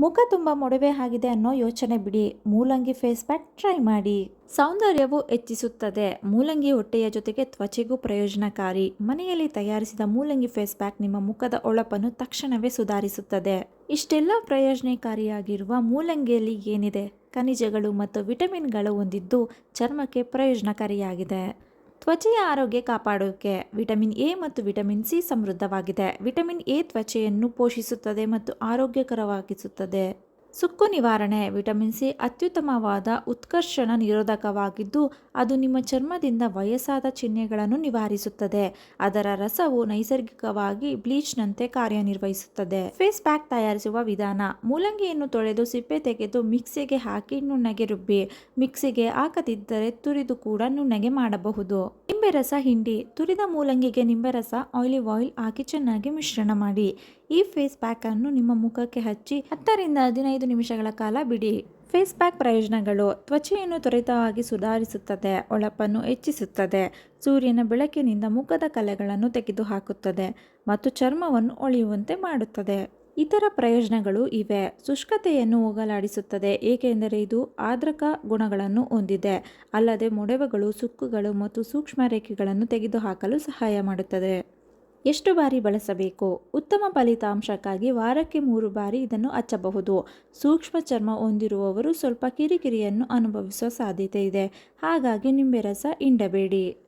ಮುಖ ತುಂಬ ಮೊಡವೆ ಆಗಿದೆ ಅನ್ನೋ ಯೋಚನೆ ಬಿಡಿ. ಮೂಲಂಗಿ ಫೇಸ್ ಪ್ಯಾಕ್ ಟ್ರೈ ಮಾಡಿ. ಸೌಂದರ್ಯವು ಹೆಚ್ಚಿಸುತ್ತದೆ. ಮೂಲಂಗಿ ಹೊಟ್ಟೆಯ ಜೊತೆಗೆ ತ್ವಚೆಗೂ ಪ್ರಯೋಜನಕಾರಿ. ಮನೆಯಲ್ಲಿ ತಯಾರಿಸಿದ ಮೂಲಂಗಿ ಫೇಸ್ ಪ್ಯಾಕ್ ನಿಮ್ಮ ಮುಖದ ಒಳಪನ್ನು ತಕ್ಷಣವೇ ಸುಧಾರಿಸುತ್ತದೆ. ಇಷ್ಟೆಲ್ಲ ಪ್ರಯೋಜನಕಾರಿಯಾಗಿರುವ ಮೂಲಂಗಿಯಲ್ಲಿ ಏನಿದೆ? ಖನಿಜಗಳು ಮತ್ತು ವಿಟಮಿನ್ಗಳು ಹೊಂದಿದ್ದು ಚರ್ಮಕ್ಕೆ ಪ್ರಯೋಜನಕಾರಿಯಾಗಿದೆ. ತ್ವಚೆಯ ಆರೋಗ್ಯ ಕಾಪಾಡೋಕೆ ವಿಟಮಿನ್ ಎ ಮತ್ತು ವಿಟಮಿನ್ ಸಿ ಸಮೃದ್ಧವಾಗಿದೆ. ವಿಟಮಿನ್ ಎ ತ್ವಚೆಯನ್ನು ಪೋಷಿಸುತ್ತದೆ ಮತ್ತು ಆರೋಗ್ಯಕರವಾಗಿಸುತ್ತದೆ. ಸುಕ್ಕು ನಿವಾರಣೆ, ವಿಟಮಿನ್ ಸಿ ಅತ್ಯುತ್ತಮವಾದ ಉತ್ಕರ್ಷಣ ನಿರೋಧಕವಾಗಿದ್ದು, ಅದು ನಿಮ್ಮ ಚರ್ಮದಿಂದ ವಯಸ್ಸಾದ ಚಿಹ್ನೆಗಳನ್ನು ನಿವಾರಿಸುತ್ತದೆ. ಅದರ ರಸವು ನೈಸರ್ಗಿಕವಾಗಿ ಬ್ಲೀಚ್ನಂತೆ ಕಾರ್ಯನಿರ್ವಹಿಸುತ್ತದೆ. ಫೇಸ್ ಪ್ಯಾಕ್ ತಯಾರಿಸುವ ವಿಧಾನ, ಮೂಲಂಗಿಯನ್ನು ತೊಳೆದು ಸಿಪ್ಪೆ ತೆಗೆದು ಮಿಕ್ಸಿಗೆ ಹಾಕಿ ನುಣ್ಣಗೆ ರುಬ್ಬಿ, ಮಿಕ್ಸಿಗೆ ಹಾಕದಿದ್ದರೆ ತುರಿದು ಕೂಡ ನುಣ್ಣಗೆ ಮಾಡಬಹುದು. ನಿಂಬೆ ರಸ ಹಿಂಡಿ, ತುರಿದ ಮೂಲಂಗಿಗೆ ನಿಂಬೆ ರಸ ಆಲಿವ್ ಆಯಿಲ್ ಹಾಕಿ ಚೆನ್ನಾಗಿ ಮಿಶ್ರಣ ಮಾಡಿ. ಈ ಫೇಸ್ ಪ್ಯಾಕ್ ಅನ್ನು ನಿಮ್ಮ ಮುಖಕ್ಕೆ ಹಚ್ಚಿ, ಹತ್ತರಿಂದ ಹದಿನೈದು ನಿಮಿಷಗಳ ಕಾಲ ಬಿಡಿ. ಫೇಸ್ ಪ್ಯಾಕ್ ಪ್ರಯೋಜನಗಳು ತ್ವಚೆಯನ್ನು ತ್ವರಿತವಾಗಿ ಸುಧಾರಿಸುತ್ತದೆ ಹೊಳಪನ್ನು ಹೆಚ್ಚಿಸುತ್ತದೆ, ಸೂರ್ಯನ ಬೆಳಕಿನಿಂದ ಮುಖದ ಕಲೆಗಳನ್ನು ತೆಗೆದುಹಾಕುತ್ತದೆ ಮತ್ತು ಚರ್ಮವನ್ನು ಒಳೆಯುವಂತೆ ಮಾಡುತ್ತದೆ. ಇತರ ಪ್ರಯೋಜನಗಳು ಇವೆ. ಶುಷ್ಕತೆಯನ್ನು ಹೋಗಲಾಡಿಸುತ್ತದೆ, ಏಕೆಂದರೆ ಇದು ಆದ್ರಕ ಗುಣಗಳನ್ನು ಹೊಂದಿದೆ. ಅಲ್ಲದೆ ಮೊಡವೆಗಳು, ಸುಕ್ಕುಗಳು ಮತ್ತು ಸೂಕ್ಷ್ಮ ರೇಖೆಗಳನ್ನು ತೆಗೆದುಹಾಕಲು ಸಹಾಯ ಮಾಡುತ್ತದೆ. ಎಷ್ಟು ಬಾರಿ ಬಳಸಬೇಕು? ಉತ್ತಮ ಫಲಿತಾಂಶಕ್ಕಾಗಿ ವಾರಕ್ಕೆ ಮೂರು ಬಾರಿ ಇದನ್ನು ಹಚ್ಚಬಹುದು ಸೂಕ್ಷ್ಮ ಚರ್ಮ ಹೊಂದಿರುವವರು ಸ್ವಲ್ಪ ಕಿರಿಕಿರಿಯನ್ನು ಅನುಭವಿಸುವ ಸಾಧ್ಯತೆ ಇದೆ. ಹಾಗಾಗಿ ನಿಂಬೆ ರಸ ಹಿಂಡಬೇಡಿ.